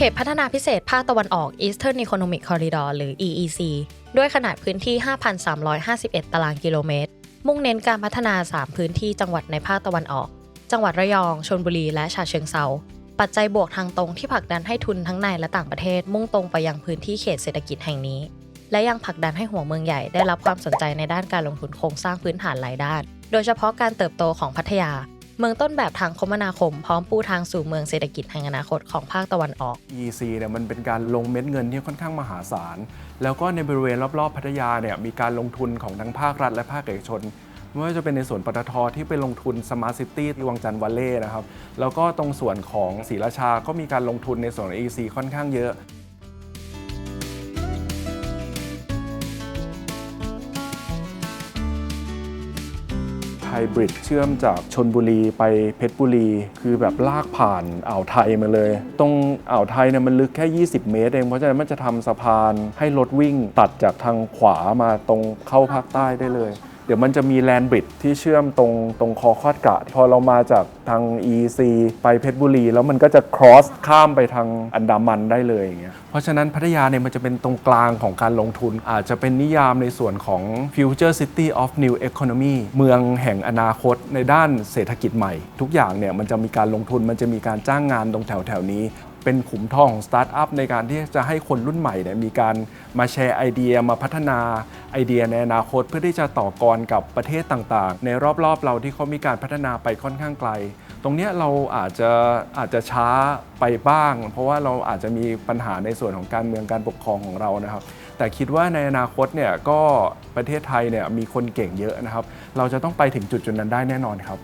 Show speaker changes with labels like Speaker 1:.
Speaker 1: เขตพัฒนาพิเศษภาคตะวันออก Eastern Economic Corridor หรือ EEC ด้วยขนาดพื้นที่ 5,351 ตารางกิโลเมตร มุ่งเน้นการพัฒนา 3 พื้นที่จังหวัดในภาคตะวันออก จังหวัดระยอง ชลบุรี และฉะเชิงเซา ปัจจัยบวกทางตรงที่ผลักดันให้ทุนทั้งในและต่างประเทศ มุ่งตรงไปยังพื้นที่เขตเศรษฐกิจแห่งนี้ และยังผลักดันให้หัวเมืองใหญ่ได้รับความสนใจในด้านการลงทุนโครงสร้างพื้นฐานหลายด้าน โดยเฉพาะการเติบโตของพัทยา เมืองต้นแบบทางคมนาคม พร้อมปูทางสู่เมืองเศรษฐกิจแห่งอนาคตของภาคตะวันออก
Speaker 2: EC เนี่ยมันเป็นการลงเม็ดเงินที่ค่อนข้างมหาศาล แล้วก็ในบริเวณรอบๆพัทยาเนี่ยมีการลงทุนของทั้งภาครัฐและภาคเอกชนไม่ว่าจะเป็นในส่วนปตทที่ไปลงทุน Smart City ที่วังจันทร์วัลเล่นะครับ แล้วก็ตรงส่วนของศรีราชาก็มีการลงทุนในส่วนของ EC ค่อนข้างเยอะ ไฮบริดเชื่อมจากชนบุรีไปเพชรบุรี คือแบบลากผ่านอ่าวไทยมาเลย ตรงอ่าวไทยเนี่ยมันลึกแค่ 20 เมตรเอง เพราะฉะนั้นมันจะทำสะพานให้รถวิ่งตัดจากทางขวามาตรงเข้าภาคใต้ได้เลย เดี๋ยวมันจะมีแลนบริดที่เชื่อมตรงตรงคอคอดกะ พอเรามาจากทาง EC ไปเพชรบุรี แล้วมันก็จะ cross ข้ามไปทางอันดามันได้เลยอย่างเงี้ยเพราะฉะนั้นพัทยาเนี่ยมันจะเป็นตรงกลางของการลงทุน อาจจะเป็นนิยามในส่วนของ future city of new economy เมืองแห่งอนาคตในด้านเศรษฐกิจใหม่ ทุกอย่างเนี่ยมันจะมีการลงทุนมันจะมีการจ้างงานตรงแถวแถวนี้เป็นขุมทองของสตาร์ทอัพในการที่จะให้คนรุ่นใหม่เนี่ยมีการมาแชร์ไอเดียมาพัฒนา ไอเดียในอนาคตเพื่อที่จะต่อกรกับประเทศต่างๆ ในรอบๆ เราที่เขามีการพัฒนาไปค่อนข้างไกล ตรงนี้เราอาจจะอาจจะช้าไปบ้าง เพราะว่าเราอาจจะมีปัญหาในส่วนของการเมืองการปกครองของเรานะครับ แต่คิดว่าในอนาคตเนี่ยก็ประเทศไทยเนี่ยมีคนเก่งเยอะนะครับ เราจะต้องไปถึงจุดจุดนั้นได้แน่นอนครับ